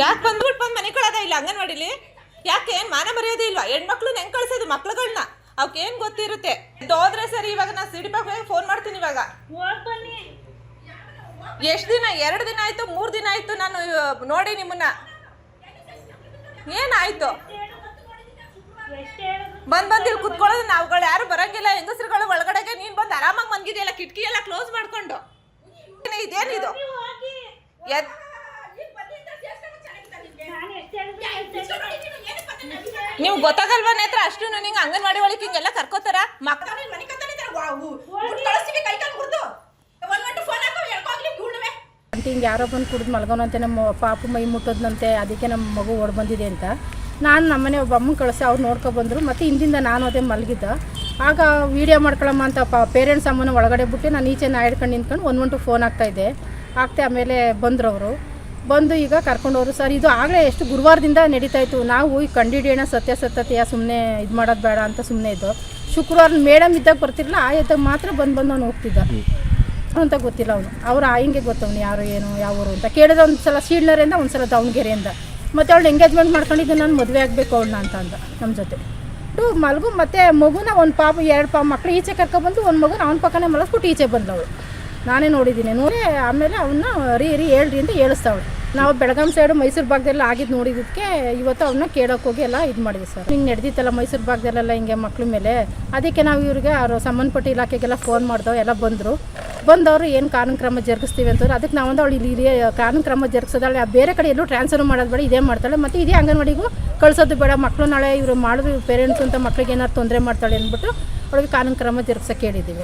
ಯಾಕೆ ಬಂದ್ಬಿಟ್ಟು ಬಂದು ಮನೆ ಕಳದ ಇಲ್ಲ? ಅಂಗನವಾಡಿಲಿ? ಯಾಕೆ? ಏನು ಮಾನ ಮರ್ಯಾದೆ ಇಲ್ವಾ? ಹೆಣ್ಮಕ್ಳು ಹೆಂಗ್ ಕಳ್ಸೋದು ಮಕ್ಳುಗಳನ್ನ ಅವಕ್ಕೇನು ಗೊತ್ತಿರುತ್ತೆ? ಹೋದ್ರೆ ಸರಿ, ಇವಾಗ ನಾನು ಸಿಡಿಪಾಗ ಫೋನ್ ಮಾಡ್ತೀನಿ ಇವಾಗ. ಎಷ್ಟು ದಿನ? ಎರಡು ದಿನ ಆಯಿತು, ಮೂರು ದಿನ ಆಯಿತು ನಾನು ನೋಡಿ ನಿಮ್ಮನ್ನ. ಏನಾಯಿತು? ಬಂದ್ ಬಂದ್ ಇಲ್ಲಿ ಕುತ್ಕೊಳ್ಳೋದು ನಾವುಗಳು. ಯಾರು ಬರಂಗಿಲ್ಲ. ಹೆಂಗಸ್ರುಗಳು ಒಳಗಡೆಗೆ ನೀನು ಬಂದು ಆರಾಮಾಗಿ ಮನ್ಗಿದೆಯಲ್ಲ ಕಿಟಕಿ ಎಲ್ಲ ಕ್ಲೋಸ್ ಮಾಡ್ಕೊಂಡು. ಇದೇನಿದು ಎದ್ ನೀವು ಗೊತ್ತಾಗಲ್ವಾ ನೇತ್ರ? ಅಷ್ಟು ನಿಂಗೆ ಅಂಗನವಾಡಿ ಒಳಗೆ ಹಿಂಗೆಲ್ಲ ಕರ್ಕೋತಾರ? ಅಂತ ಹಿಂಗೆ. ಯಾರೋ ಬಂದು ಕುಡಿದು ಮಲ್ಗೋನಂತೆ ನಮ್ಮ ಪಾಪು ಮೈ ಮುಟ್ಟೋದ್ನಂತೆ ಅದಕ್ಕೆ ನಮ್ಮ ಮಗು ಓಡ್ ಬಂದಿದೆ ಅಂತ. ನಾನು ನಮ್ಮನೆ ಒಬ್ಬ ಅಮ್ಮನ ಕಳಿಸಿ ಅವ್ರು ನೋಡ್ಕೊಬಂದರು ಮತ್ತು ಹಿಂದಿಂದ ನಾನು ಅದೇ ಮಲಗಿದ್ದ. ಆಗ ವೀಡಿಯೋ ಮಾಡ್ಕೊಳಮ್ಮ ಅಂತ ಪ ಪೇರೆಂಟ್ಸ್ ಅಮ್ಮನ ಒಳಗಡೆ ಬಿಟ್ಟು ನಾನು ಈಚೆ ನಾ ಹಿಡ್ಕೊಂಡು ನಿಂತ್ಕೊಂಡು ಒಂದು ಟು ಫೋನ್ ಆಗ್ತಾಯಿದ್ದೆ ಆಗ್ತೆ ಆಮೇಲೆ ಬಂದರು ಅವರು ಬಂದು ಈಗ ಕರ್ಕೊಂಡೋರು ಸರ್ ಇದು ಆಗಲೇ ಎಷ್ಟು ಗುರುವಾರದಿಂದ ನಡೀತಾ ಇತ್ತು. ನಾವು ಈಗ ಕಂಡಿಡಿಯೋಣ ಸತ್ಯಾಸತ್ಯತೆಯ ಸುಮ್ಮನೆ ಇದು ಮಾಡೋದು ಬೇಡ ಅಂತ ಸುಮ್ಮನೆ ಇದ್ದು. ಶುಕ್ರವಾರ ಮೇಡಮ್ ಇದ್ದಾಗ ಬರ್ತಿರಲಿಲ್ಲ ಆ ಇದ್ದಾಗ ಮಾತ್ರ ಬಂದು ಬಂದು ಅವ್ನು ಹೋಗ್ತಿದ್ದ. ಅಂತ ಗೊತ್ತಿಲ್ಲ ಅವನು. ಅವ್ರು ಹಿಂಗೆ ಗೊತ್ತವನು ಯಾರು ಏನು ಯಾವ ಊರು ಅಂತ. ಕೇಳಿದ್ರೆ ಒಂದು ಸಲ ಸೀಡ್ನರಿಂದ ಒಂದು ಸಲ ದಾವಣಗೆರೆಯಿಂದ. ಮತ್ತು ಅವಳು ಎಂಗೇಜ್ಮೆಂಟ್ ಮಾಡ್ಕೊಂಡಿದ್ದು ನಾನು ಮದುವೆ ಆಗಬೇಕು ಅವಳನ್ನ ಅಂತ ಅಂದ ನಮ್ಮ ಜೊತೆ. ಟು ಮಲಗು ಮತ್ತು ಮಗುನ ಒಂದು ಪಾಪ ಎರಡು ಪಾ ಮಕ್ಳು ಈಚೆ ಕರ್ಕೊಬಂದು ಒಂದು ಮಗುನ ಅವನ ಪಕ್ಕನೇ ಮಲಗಿಸ್ಬಿಟ್ಟು ಈಚೆ ಬಂದಳು ಅವಳು ನಾನೇ ನೋಡಿದ್ದೀನಿ ನೋಡಿ ಆಮೇಲೆ ಅವನ್ನ ರೀ ರೀ ಹೇಳ್ರಿ ಅಂತ ಹೇಳಿಸ್ತಾವಳು ನಾವು ಬೆಳಗಾಂ ಸೈಡು ಮೈಸೂರು ಭಾಗದಲ್ಲಿ ಆಗಿದ್ದು ನೋಡಿದ್ದಕ್ಕೆ ಇವತ್ತು ಅವನ್ನ ಕೇಳೋಕೆ ಹೋಗಿ ಎಲ್ಲ ಇದು ಮಾಡಿದ್ವಿ ಸರ್. ಹಿಂಗೆ ನಡೆದಿತ್ತಲ್ಲ ಮೈಸೂರು ಭಾಗದಲ್ಲೆಲ್ಲ ಹಿಂಗೆ ಮಕ್ಳ ಮೇಲೆ. ಅದಕ್ಕೆ ನಾವು ಇವ್ರಿಗೆ ಅವರು ಸಂಬಂಧಪಟ್ಟ ಇಲಾಖೆಗೆಲ್ಲ ಫೋನ್ ಮಾಡ್ದೋ ಎಲ್ಲ ಬಂದರು. ಬಂದವರು ಏನು ಕಾನೂನು ಕ್ರಮ ಜರುಗಿಸ್ತೀವಿ ಅಂತಂದ್ರೆ ಅದಕ್ಕೆ ನಾವೊಂದು ಅವಳು ಇಲ್ಲಿ ಇಲ್ಲಿ ಕಾನೂನು ಕ್ರಮ ಜರುಗಿಸೋದಾಳೆ. ಬೇರೆ ಕಡೆ ಎಲ್ಲೂ ಟ್ರಾನ್ಸ್ಫರ್ ಮಾಡೋದು ಬೇಡ, ಇದೇ ಮಾಡ್ತಾಳೆ. ಮತ್ತು ಇದೇ ಅಂಗನವಾಡಿಗೂ ಕಳಿಸೋದು ಬೇಡ. ಮಕ್ಕಳು ನಾಳೆ ಇವರು ಮಾಡಿದ್ರು ಪೇರೆಂಟ್ಸ್ ಅಂತ ಮಕ್ಳಿಗೆ ಏನಾದ್ರು ತೊಂದರೆ ಮಾಡ್ತಾಳೆ ಅಂದ್ಬಿಟ್ಟು ಅವಳಿಗೆ ಕಾನೂನು ಕ್ರಮ ಜರುಗಿಸೋಕೆ ಹೇಳಿದ್ದೀವಿ